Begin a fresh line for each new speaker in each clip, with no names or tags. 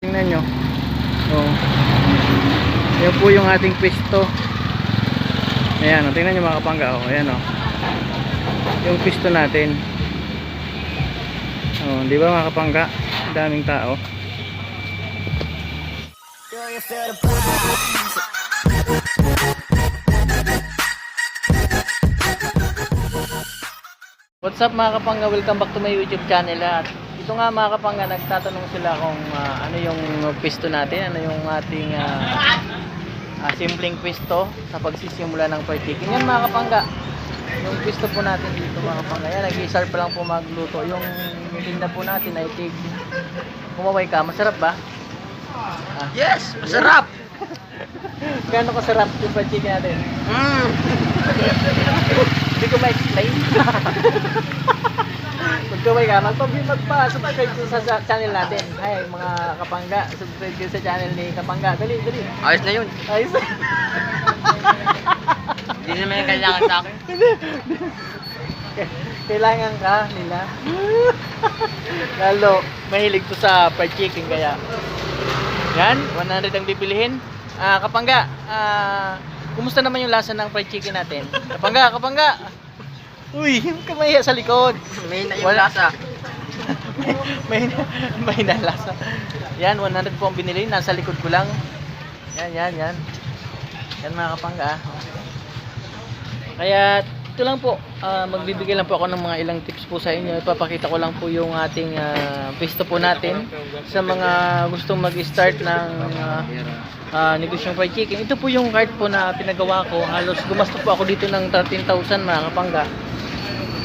Tingnan nyo. Oh. Yan po yung ating pisto. Ayan, oh, tingnan nyo mga kapangga. Oh, ayan oh. Yung pisto natin. Oh, di ba mga kapangga? Ang Daming tao. What's up mga kapangga? Welcome back to my YouTube channel at ito nga mga kapangga, nagtatanong sila kung ah, ano yung pisto natin, ano yung ating ah, ah, simpleng pisto sa pagsisimula ng fried chicken. Yan mga kapangga, yung pisto po natin dito mga kapangga. Yan, nag-start pa lang po magluto. Yung tinda po natin ay tig kumaway ka. Masarap ba? Ah,
Yes, masarap.
Gaano kasarap yung fried chicken natin?
Mm.
Hindi ko ma-explain. Magkaway ka, magpabi magpa-subscribe sa, sa channel natin. Hi mga kapangga, subscribe kayo sa channel ni Kapangga. Dali, dali.
Ayos na yun.
Ayos.
Hindi naman yung kailangan sa akin.
Kailangan ka nila. Lalo, mahilig to sa fried chicken kaya. Yan, 100 ang bibilihin. Ah, Kapangga, ah, kumusta naman yung lasa ng fried chicken natin? Kapangga, Kapangga. Uy, kamaya sa likod.
May na yung
Wala.
lasa.
may may nalasa. Yan, 100 po ang binili. Nasa likod ko lang. Yan, yan, yan. Yan mga kapangga. ah. Kaya ito lang po. ah, magbibigay lang po ako ng mga ilang tips po sa inyo. Ipapakita ko lang po yung ating uh, pisto po natin sa mga gustong mag-start ng ah, ah, negosyong fried chicken. Ito po yung cart po na pinagawa ko. Halos gumasto po ako dito ng 13,000 mga kapangga.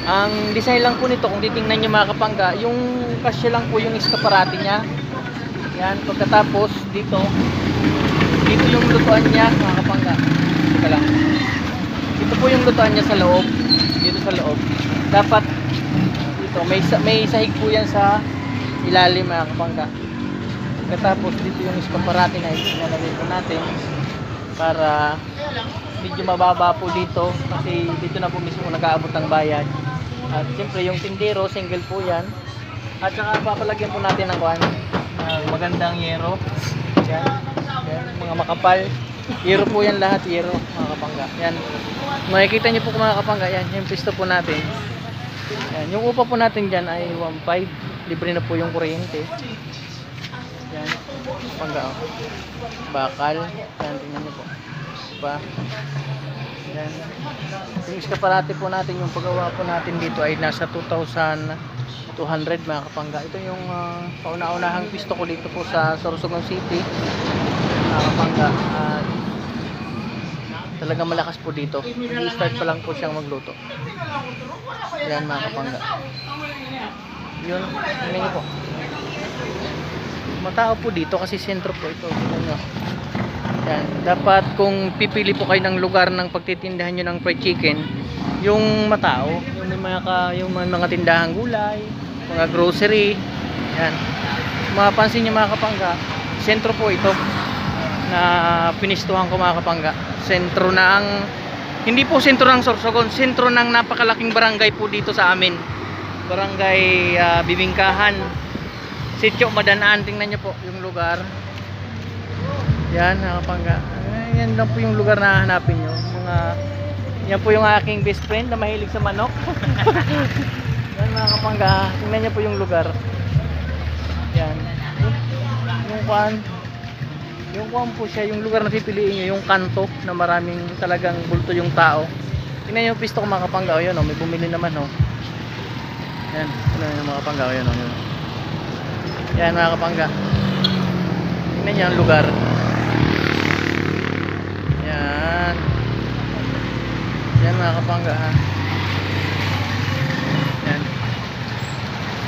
Ang design lang po nito, kung titingnan nyo mga kapangga, yung kasya lang po yung iskaparate niya. Yan, pagkatapos dito, dito yung lutuan niya mga kapangga. Teka lang. Dito po yung lutuan niya sa loob. Dito sa loob. Dapat dito, may, may sahig po yan sa ilalim mga kapangga. Pagkatapos dito yung iskaparate na ilalagay po natin para medyo mababa po dito kasi dito na po mismo nag-aabot ang bayad. At siyempre yung tindero, single po yan. At saka papalagyan po natin ng kuhan, ng magandang yero. Yan. Yan, mga makapal. Yero po yan lahat, yero, mga kapangga. Yan. Makikita niyo po mga kapangga, yan, yung pisto po natin. Yan, yung upa po natin dyan ay 1.5. Libre na po yung kuryente. Yan, kapangga. Oh. Bakal. Yan, tingnan niyo po. Pa. Yan. Yung iskaparate po natin, yung paggawa po natin dito ay nasa 2,200 mga kapangga. Ito yung uh, pauna-unahang pisto ko dito po sa Sorsogon City. Mga kapangga. At talagang malakas po dito. Nag-start pa lang po siyang magluto. Yan mga kapangga. Yun, niyo po. Matao po dito kasi sentro po ito. Tingnan niyo. Yan. Dapat kung pipili po kayo ng lugar ng pagtitindahan nyo ng fried chicken, yung matao, yung mga, ka, yung mga, tindahang gulay, mga grocery, yan. Mapansin nyo mga kapangga, sentro po ito na pinistuhan ko mga kapangga. Sentro ng, hindi po sentro ng Sorsogon, sentro ng napakalaking barangay po dito sa amin. Barangay ah, Bibingkahan, Sityo Madanaan, tingnan nyo po yung lugar. Yan, mga kapangga. Eh, yan lang po yung lugar na hanapin nyo. Mga, yan po yung aking best friend na mahilig sa manok. yan mga kapangga. Tingnan nyo po yung lugar. Yan. Yung kwan. Yung kwan po siya, yung lugar na pipiliin nyo, yung kanto na maraming talagang bulto yung tao. Tingnan nyo yung pisto ko mga kapangga. O yun, oh, may bumili naman. Oh. Yan. Tingnan nyo mga kapangga. O yun, oh, yun. Yan mga kapangga. Tingnan nyo ang lugar. Mga kapangga ha. Yan.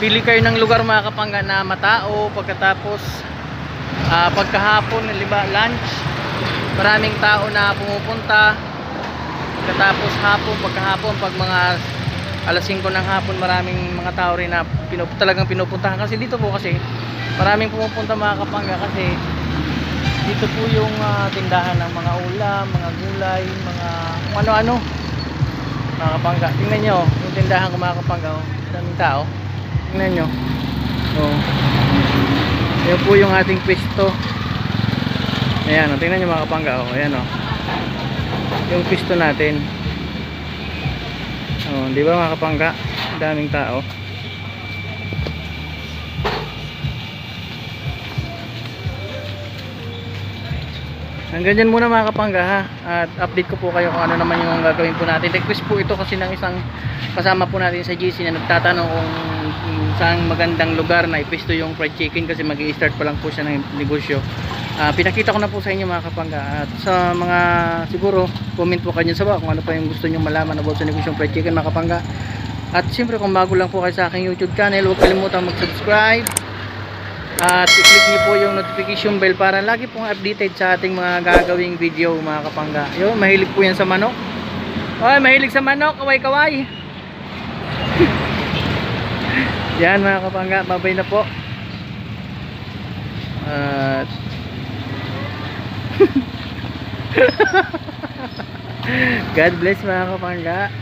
Pili kayo ng lugar mga kapangga na matao pagkatapos ah, pagkahapon, liba, lunch. Maraming tao na pumupunta. Pagkatapos hapon, pagkahapon, pag mga alas 5 ng hapon, maraming mga tao rin na pinup talagang pinupuntahan. Kasi dito po kasi, maraming pumupunta mga kapangga kasi dito po yung ah, tindahan ng mga ulam, mga gulay, mga ano-ano. Mga kapangga. Tingnan nyo, yung tindahan ko. Oh. Daming tao. Tingnan nyo. Oh. Yan po yung ating pisto. Ayan, oh, tingnan nyo mga kapangga. Oh, ayan oh. Yung pisto natin. Oh, di ba mga kapangga? Daming tao. Hanggang dyan muna mga kapangga ha. At update ko po kayo kung ano naman yung gagawin po natin. Request po ito kasi ng isang kasama po natin sa GC na nagtatanong kung saan magandang lugar na ipisto yung fried chicken kasi mag start pa lang po siya ng negosyo. Ah, pinakita ko na po sa inyo mga kapangga. At sa mga siguro comment po kayo sa baba kung ano pa yung gusto nyo malaman about sa negosyong fried chicken mga kapangga. At siyempre kung bago lang po kayo sa aking YouTube channel, huwag kalimutan mag-subscribe. At i-click niyo po yung notification bell para lagi pong updated sa ating mga gagawing video mga kapangga. Yo, mahilig po yan sa manok. Oy, mahilig sa manok, kaway-kaway. yan mga kapangga, babay na po. At God bless mga kapangga.